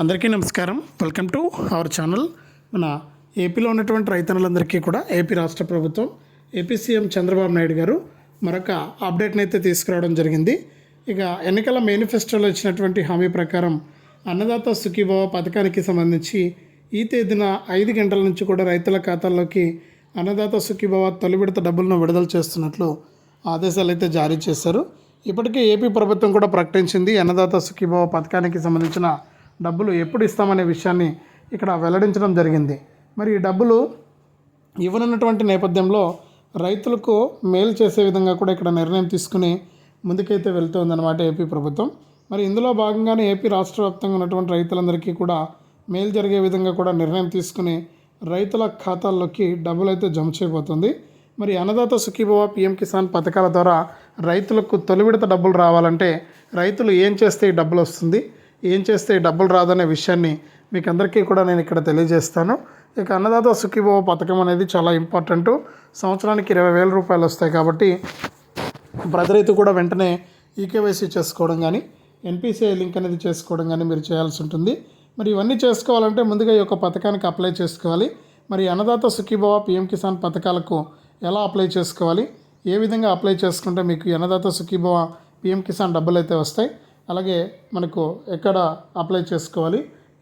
అందరికీ నమస్కారం. Welcome to our channel మన ఏపీలో ఉన్నటువంటి రైతన్నులందరికీ కూడా ఏపీ రాష్ట్ర ప్రభుత్వం ఏపీ సీఎం చంద్రబాబు నాయుడు గారు మరొక అప్డేట్ని అయితే తీసుకురావడం జరిగింది. ఇక ఎన్నికల మేనిఫెస్టోలో ఇచ్చినటువంటి హామీ ప్రకారం అన్నదాత సుఖీభవ పథకానికి సంబంధించి ఈ తేదీన ఐదు గంటల నుంచి కూడా రైతుల ఖాతాల్లోకి అన్నదాత సుఖీభవ తొలి విడత డబ్బులను విడుదల చేస్తున్నట్లు ఆదేశాలు అయితే జారీ చేశారు. ఇప్పటికే ఏపీ ప్రభుత్వం కూడా ప్రకటించింది అన్నదాత సుఖీభవ పథకానికి సంబంధించిన డబ్బులు ఎప్పుడు ఇస్తామనే విషయాన్ని ఇక్కడ వెల్లడించడం జరిగింది. మరి ఈ డబ్బులు ఇవ్వనున్నటువంటి నేపథ్యంలో రైతులకు మేలు చేసే విధంగా కూడా ఇక్కడ నిర్ణయం తీసుకుని ముందుకైతే వెళ్తుందన్నమాట ఏపీ ప్రభుత్వం. మరి ఇందులో భాగంగానే ఏపీ రాష్ట్ర వ్యాప్తంగా ఉన్నటువంటి రైతులందరికీ కూడా మేలు జరిగే విధంగా కూడా నిర్ణయం తీసుకుని రైతుల ఖాతాల్లోకి డబ్బులు అయితే జమ చేయబోతుంది. మరి అన్నదాత సుఖీభవ పిఎం కిసాన్ పథకాల ద్వారా రైతులకు తొలి విడత డబ్బులు రావాలంటే రైతులు ఏం చేస్తే ఈ డబ్బులు వస్తుంది? ఏం చేస్తే డబ్బులు రాదనే విషయాన్ని మీకు అందరికీ కూడా నేను ఇక్కడ తెలియజేస్తాను. ఇక అన్నదాత సుఖీభవ పథకం అనేది చాలా ఇంపార్టెంట్. సంవత్సరానికి ఇరవై వేల రూపాయలు వస్తాయి కాబట్టి బ్రదరైతే కూడా వెంటనే ఈకేవైసీ చేసుకోవడం కానీ ఎన్పిసిఐ లింక్ అనేది చేసుకోవడం కానీ మీరు చేయాల్సి ఉంటుంది. మరి ఇవన్నీ చేసుకోవాలంటే ముందుగా ఈ యొక్క పథకానికి అప్లై చేసుకోవాలి. మరి అన్నదాత సుఖీభవ పిఎం కిసాన్ పథకాలకు ఎలా అప్లై చేసుకోవాలి? ఏ విధంగా అప్లై చేసుకుంటే మీకు అన్నదాత సుఖీభవ పిఎం కిసాన్ డబ్బులు అయితే వస్తాయి? అలాగే మనకు ఎక్కడ అప్లై చేసుకోవాలి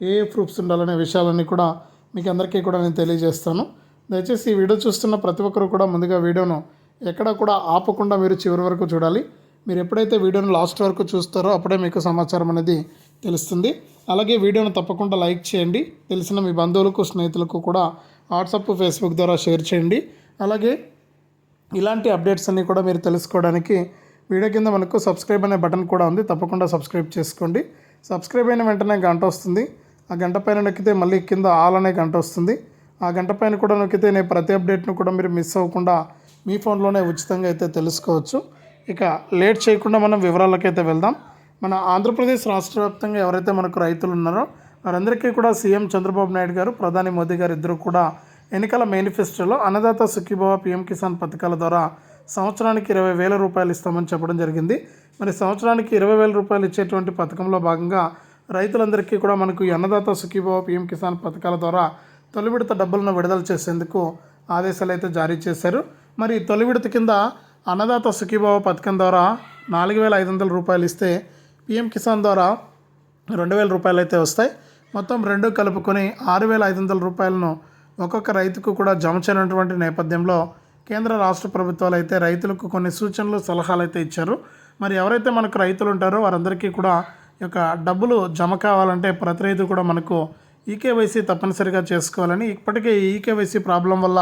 ఏ ఏ ప్రూఫ్స్ ఉండాలనే విషయాలన్నీ కూడా మీకు అందరికీ కూడా నేను తెలియజేస్తాను. దయచేసి ఈ వీడియో చూస్తున్న ప్రతి ఒక్కరు కూడా ముందుగా వీడియోను ఎక్కడ కూడా ఆపకుండా మీరు చివరి వరకు చూడాలి. మీరు ఎప్పుడైతే వీడియోను లాస్ట్ వరకు చూస్తారో అప్పుడే మీకు సమాచారం అనేది తెలుస్తుంది. అలాగే వీడియోను తప్పకుండా లైక్ చేయండి. తెలిసిన మీ బంధువులకు స్నేహితులకు కూడా వాట్సాప్ ఫేస్బుక్ ద్వారా షేర్ చేయండి. అలాగే ఇలాంటి అప్డేట్స్ అన్నీ కూడా మీరు తెలుసుకోవడానికి వీడియో కింద మనకు సబ్స్క్రైబ్ అనే బటన్ కూడా ఉంది. తప్పకుండా సబ్స్క్రైబ్ చేసుకోండి. సబ్స్క్రైబ్ అయిన వెంటనే గంట వస్తుంది. ఆ గంట పైన నొక్కితే మళ్ళీ కింద ఆల్ అనే గంట వస్తుంది. ఆ గంట పైన కూడా నొక్కితే నేను ప్రతి అప్డేట్ను కూడా మీరు మిస్ అవ్వకుండా మీ ఫోన్లోనే ఉచితంగా అయితే తెలుసుకోవచ్చు. ఇక లేట్ చేయకుండా మనం వివరాలకైతే వెళ్దాం. మన ఆంధ్రప్రదేశ్ రాష్ట్ర వ్యాప్తంగా ఎవరైతే మనకు రైతులు ఉన్నారో వారందరికీ కూడా సీఎం చంద్రబాబు నాయుడు గారు ప్రధాని మోదీ గారు ఇద్దరు కూడా ఎన్నికల మేనిఫెస్టోలో అన్నదాత సుఖీభావ పిఎం కిసాన్ పథకాల ద్వారా సంవత్సరానికి ఇరవై వేల రూపాయలు ఇస్తామని చెప్పడం జరిగింది. మరి సంవత్సరానికి ఇరవై వేల రూపాయలు ఇచ్చేటువంటి పథకంలో భాగంగా రైతులందరికీ కూడా మనకు అన్నదాత సుఖీభావ పీఎం కిసాన్ పథకాల ద్వారా తొలి విడత డబ్బులను విడుదల చేసేందుకు ఆదేశాలు అయితే జారీ చేశారు. మరి తొలి విడత కింద అన్నదాత సుఖీభావ పథకం ద్వారా నాలుగు వేల ఐదు వందల రూపాయలు ఇస్తే పీఎం కిసాన్ ద్వారా రెండు వేల రూపాయలు అయితే వస్తాయి. మొత్తం రెండు కలుపుకొని ఆరు వేల ఐదు వందల రూపాయలను ఒక్కొక్క రైతుకు కూడా జమ చేయనటువంటి నేపథ్యంలో కేంద్ర రాష్ట్ర ప్రభుత్వాలు అయితే రైతులకు కొన్ని సూచనలు సలహాలు అయితే ఇచ్చారు. మరి ఎవరైతే మనకు రైతులు ఉంటారో వారందరికీ కూడా ఈ యొక్క డబ్బులు జమ కావాలంటే ప్రతి రైతు కూడా మనకు ఈకేవైసీ తప్పనిసరిగా చేసుకోవాలని ఇప్పటికే ఈ ఈకేవైసీ ప్రాబ్లం వల్ల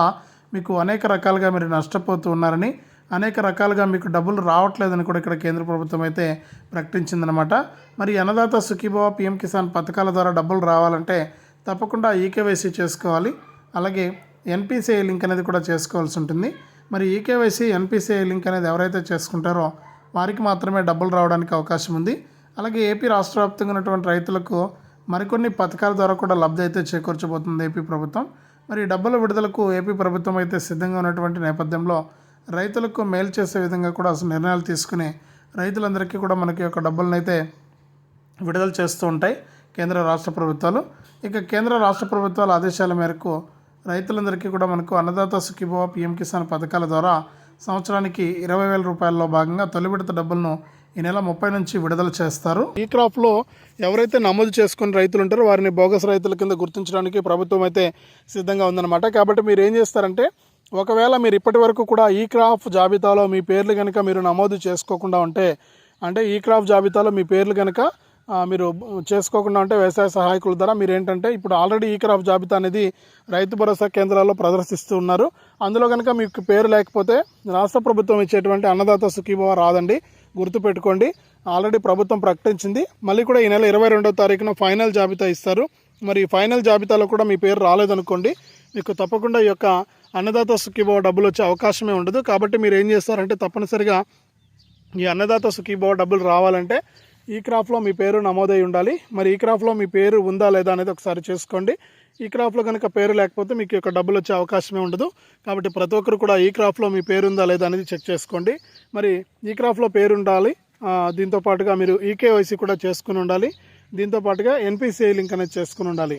మీకు అనేక రకాలుగా మీరు నష్టపోతూ ఉన్నారని అనేక రకాలుగా మీకు డబ్బులు రావట్లేదని కూడా ఇక్కడ కేంద్ర ప్రభుత్వం అయితే ప్రకటించిందనమాట మరి అన్నదాత సుఖీభవ పిఎం కిసాన్ పథకాల ద్వారా డబ్బులు రావాలంటే తప్పకుండా ఈకేవైసీ చేసుకోవాలి. అలాగే ఎన్పిసిఐ లింక్ అనేది కూడా చేసుకోవాల్సి ఉంటుంది. మరి ఈకేవైసీ ఎన్పిసిఐ లింక్ అనేది ఎవరైతే చేసుకుంటారో వారికి మాత్రమే డబ్బులు రావడానికి అవకాశం ఉంది. అలాగే ఏపీ రాష్ట్ర వ్యాప్తంగా ఉన్నటువంటి రైతులకు మరికొన్ని పథకాల ద్వారా కూడా లబ్ధి అయితే చేకూర్చబోతుంది ఏపీ ప్రభుత్వం. మరి డబ్బుల విడుదలకు ఏపీ ప్రభుత్వం అయితే సిద్ధంగా ఉన్నటువంటి నేపథ్యంలో రైతులకు మేలు చేసే విధంగా కూడా అసలు నిర్ణయాలు తీసుకుని రైతులందరికీ కూడా మనకి యొక్క డబ్బులను అయితే విడుదల చేస్తూ ఉంటాయి కేంద్ర రాష్ట్ర ప్రభుత్వాలు. ఇక కేంద్ర రాష్ట్ర ప్రభుత్వాల ఆదేశాల మేరకు రైతులందరికీ కూడా మనకు అన్నదాత సుఖీభవ పిఎం కిసాన్ పథకాల ద్వారా సంవత్సరానికి ఇరవై వేల రూపాయల్లో భాగంగా తొలి విడత డబ్బులను ఈ నెల ముప్పై నుంచి విడుదల చేస్తారు. ఈ క్రాప్లో ఎవరైతే నమోదు చేసుకుని రైతులు ఉంటారో వారిని బోగస్ రైతుల కింద గుర్తించడానికి ప్రభుత్వం అయితే సిద్ధంగా ఉందన్నమాట. కాబట్టి మీరు ఏం చేస్తారంటే ఒకవేళ మీరు ఇప్పటి వరకు కూడా ఈ క్రాప్ జాబితాలో మీ పేర్లు కనుక మీరు నమోదు చేసుకోకుండా ఉంటే అంటే ఈ క్రాప్ జాబితాలో మీ పేర్లు కనుక మీరు చేసుకోకుండా ఉంటే వ్యవసాయ సహాయకుల ద్వారా మీరు ఏంటంటే ఇప్పుడు ఆల్రెడీ ఈ క్రాప్ జాబితా అనేది రైతు భరోసా కేంద్రాల్లో ప్రదర్శిస్తూ ఉన్నారు. అందులో కనుక మీకు పేరు లేకపోతే రాష్ట్ర ప్రభుత్వం ఇచ్చేటువంటి అన్నదాత సుఖీభవ రాదండి. గుర్తుపెట్టుకోండి ఆల్రెడీ ప్రభుత్వం ప్రకటించింది. మళ్ళీ కూడా ఈ నెల ఇరవై రెండవ తారీఖున ఫైనల్ జాబితా ఇస్తారు. మరి ఈ ఫైనల్ జాబితాలో కూడా మీ పేరు రాలేదనుకోండి మీకు తప్పకుండా ఈ యొక్క అన్నదాత సుఖీభవ డబ్బులు వచ్చే అవకాశమే ఉండదు. కాబట్టి మీరు ఏం చేస్తారంటే తప్పనిసరిగా ఈ అన్నదాత సుఖీభవ డబ్బులు రావాలంటే ఈ క్రాప్లో మీ పేరు నమోదై ఉండాలి. మరి ఈ క్రాప్లో మీ పేరు ఉందా లేదా అనేది ఒకసారి చేసుకోండి. ఈ క్రాప్లో కనుక పేరు లేకపోతే మీకు యొక్క డబ్బులు వచ్చే అవకాశమే ఉండదు. కాబట్టి ప్రతి ఒక్కరు కూడా ఈ క్రాప్లో మీ పేరు ఉందా లేదా అనేది చెక్ చేసుకోండి. మరి ఈ క్రాప్లో పేరు ఉండాలి. దీంతో పాటుగా మీరు ఈకేవైసీ కూడా చేసుకుని ఉండాలి. దీంతో పాటుగా ఎన్పిసిఐ లింక్ అనేది చేసుకుని ఉండాలి.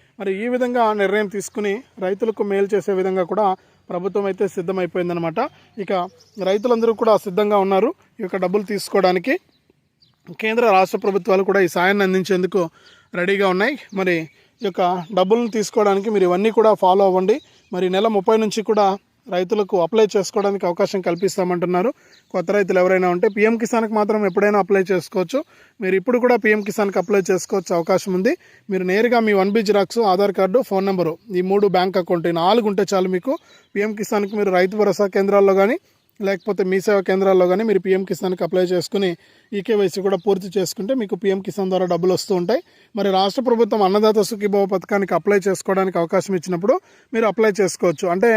మరి ఈ విధంగా నిర్ణయం తీసుకుని రైతులకు మేలు చేసే విధంగా కూడా ప్రభుత్వం అయితే సిద్ధమైపోయిందనమాట ఇక రైతులందరూ కూడా సిద్ధంగా ఉన్నారు. ఈ యొక్క డబ్బులు తీసుకోవడానికి కేంద్ర రాష్ట్ర ప్రభుత్వాలు కూడా ఈ సాయాన్ని అందించేందుకు రెడీగా ఉన్నాయి. మరి ఈ యొక్క డబ్బులను తీసుకోవడానికి మీరు ఇవన్నీ కూడా ఫాలో అవ్వండి. మరి నెల ముప్పై నుంచి కూడా రైతులకు అప్లై చేసుకోవడానికి అవకాశం కల్పిస్తామంటున్నారు. కొత్త రైతులు ఎవరైనా ఉంటే పీఎం కిసాన్కి మాత్రం ఎప్పుడైనా అప్లై చేసుకోవచ్చు. మీరు ఇప్పుడు కూడా పీఎం కిసాన్కి అప్లై చేసుకోవచ్చు అవకాశం ఉంది. మీరు నేరుగా మీ one B xerox Aadhaar card phone number ఈ మూడు బ్యాంక్ అకౌంట్ ఈ నాలుగు ఉంటే చాలు మీకు. పీఎం కిసాన్కి మీరు రైతు భరోసా కేంద్రాల్లో కానీ లేకపోతే మీ సేవా కేంద్రాల్లో కానీ మీరు పీఎం కిసాన్కి అప్లై చేసుకుని ఈకేవైసీ కూడా పూర్తి చేసుకుంటే మీకు పీఎం కిసాన్ ద్వారా డబ్బులు వస్తూ ఉంటాయి. మరి రాష్ట్ర ప్రభుత్వం అన్నదాత సుఖీభావ పథకానికి అప్లై చేసుకోవడానికి అవకాశం ఇచ్చినప్పుడు మీరు అప్లై చేసుకోవచ్చు. అంటే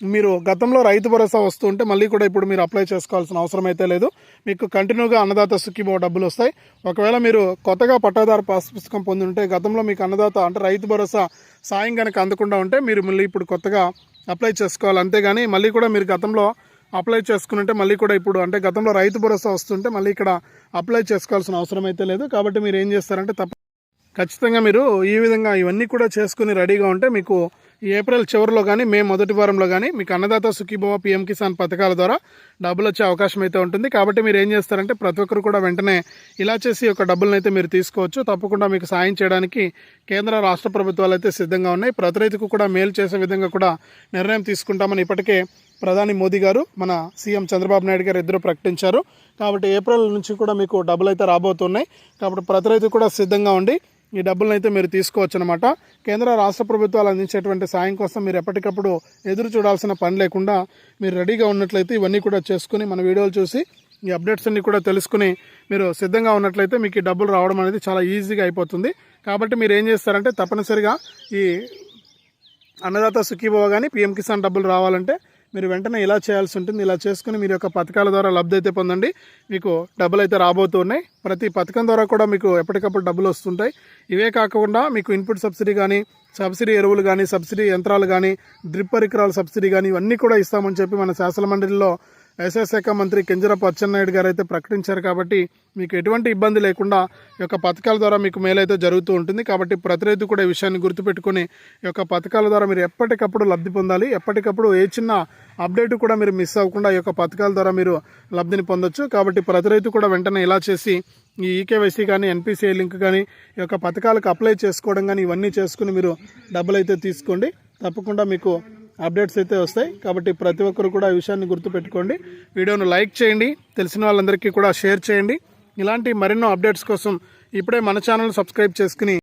మీరు గతంలో రైతు భరోసా వస్తుంటే మళ్ళీ కూడా ఇప్పుడు మీరు అప్లై చేసుకోవాల్సిన అవసరం అయితే లేదు. మీకు కంటిన్యూగా అన్నదాత సుఖీభావ డబ్బులు వస్తాయి. ఒకవేళ మీరు కొత్తగా పట్టాదారు పాస్ పుస్తకం పొంది ఉంటే గతంలో మీకు అన్నదాత అంటే రైతు భరోసా సాయం కనుక అందకుండా ఉంటే మీరు మళ్ళీ ఇప్పుడు కొత్తగా అప్లై చేసుకోవాలి. అంతేగాని మళ్ళీ కూడా మీరు గతంలో అప్లై చేసుకుంటే మళ్ళీ కూడా ఇప్పుడు అంటే గతంలో రైతు భరోసా వస్తుంటే మళ్ళీ ఇక్కడ అప్లై చేసుకోవాల్సిన అవసరం అయితే లేదు. కాబట్టి మీరు ఏం చేస్తారంటే తప్ప ఖచ్చితంగా మీరు ఈ విధంగా ఇవన్నీ కూడా చేసుకుని రెడీగా ఉంటే మీకు ఏప్రిల్ చివరిలో కానీ మే మొదటి వారంలో కానీ మీకు అన్నదాత సుఖీభవ పిఎం కిసాన్ పథకాల ద్వారా డబ్బులు వచ్చే అవకాశం అయితే ఉంటుంది. కాబట్టి మీరు ఏం చేస్తారంటే ప్రతి ఒక్కరు కూడా వెంటనే ఇలా చేసి ఒక డబ్బులను అయితే మీరు తీసుకోవచ్చు. తప్పకుండా మీకు సాయం చేయడానికి కేంద్ర రాష్ట్ర ప్రభుత్వాలు అయితే సిద్ధంగా ఉన్నాయి. ప్రతి రైతుకు కూడా మేలు చేసే విధంగా కూడా నిర్ణయం తీసుకుంటామని ఇప్పటికే ప్రధాని మోదీ గారు మన సీఎం చంద్రబాబు నాయుడు గారు ఇద్దరు ప్రకటించారు. కాబట్టి ఏప్రిల్ నుంచి కూడా మీకు డబ్బులు అయితే రాబోతున్నాయి. కాబట్టి ప్రతి రైతు కూడా సిద్ధంగా ఉండి ఈ డబ్బులను అయితే మీరు తీసుకోవచ్చు అనమాట కేంద్ర రాష్ట్ర ప్రభుత్వాలు అందించేటువంటి సాయం కోసం మీరు ఎప్పటికప్పుడు ఎదురు చూడాల్సిన పని లేకుండా మీరు రెడీగా ఉన్నట్లయితే ఇవన్నీ కూడా చేసుకుని మన వీడియోలు చూసి ఈ అప్డేట్స్ అన్ని కూడా తెలుసుకుని మీరు సిద్ధంగా ఉన్నట్లయితే మీకు ఈ డబ్బులు రావడం అనేది చాలా ఈజీగా అయిపోతుంది. కాబట్టి మీరు ఏం చేస్తారంటే తప్పనిసరిగా ఈ అన్నదాత సుఖీభవ కానీ పిఎం కిసాన్ డబ్బులు రావాలంటే మీరు వెంటనే ఇలా చేయాల్సి ఉంటుంది. ఇలా చేసుకుని మీరు యొక్క పథకాల ద్వారా లబ్ధి అయితే పొందండి. మీకు డబ్బులు అయితే రాబోతున్నాయి ప్రతి పథకం ద్వారా కూడా మీకు ఎప్పటికప్పుడు డబ్బులు వస్తుంటాయి. ఇవే కాకుండా మీకు ఇన్పుట్ సబ్సిడీ కానీ సబ్సిడీ ఎరువులు కానీ సబ్సిడీ యంత్రాలు కానీ డ్రిప్ పరికరాల సబ్సిడీ కానీ ఇవన్నీ కూడా ఇస్తామని చెప్పి మన శాసన మండలిలో వ్యవసాయ శాఖ మంత్రి కింజరపు అచ్చెన్నాయుడు గారు అయితే ప్రకటించారు కాబట్టి మీకు ఎటువంటి ఇబ్బంది లేకుండా ఈ యొక్క పథకాల ద్వారా మీకు మేలైతే జరుగుతూ ఉంటుంది. కాబట్టి ప్రతి రైతు కూడా ఈ విషయాన్ని గుర్తుపెట్టుకుని ఈ యొక్క పథకాల ద్వారా మీరు ఎప్పటికప్పుడు లబ్ధి పొందాలి. ఎప్పటికప్పుడు ఏ చిన్న అప్డేట్ కూడా మీరు మిస్ అవ్వకుండా ఈ యొక్క పథకాల ద్వారా మీరు లబ్ధిని పొందొచ్చు. కాబట్టి ప్రతి రైతు కూడా వెంటనే ఇలా చేసి ఈ ఈకేవైసీ కానీ ఎన్పిసిఐ లింక్ కానీ ఈ యొక్క పథకాలకు అప్లై చేసుకోవడం కానీ ఇవన్నీ చేసుకుని మీరు డబ్బులు అయితే తీసుకోండి. తప్పకుండా మీకు అప్డేట్స్ అయితే వస్తాయి. కాబట్టి ప్రతి ఒక్కరు కూడా ఈ విషయాన్ని గుర్తుపెట్టుకోండి. వీడియోను లైక్ చేయండి. తెలిసిన వాళ్ళందరికీ కూడా షేర్ చేయండి. ఇలాంటి మరెన్నో అప్డేట్స్ కోసం ఇప్పుడే మన ఛానల్ సబ్స్క్రైబ్ చేసుకుని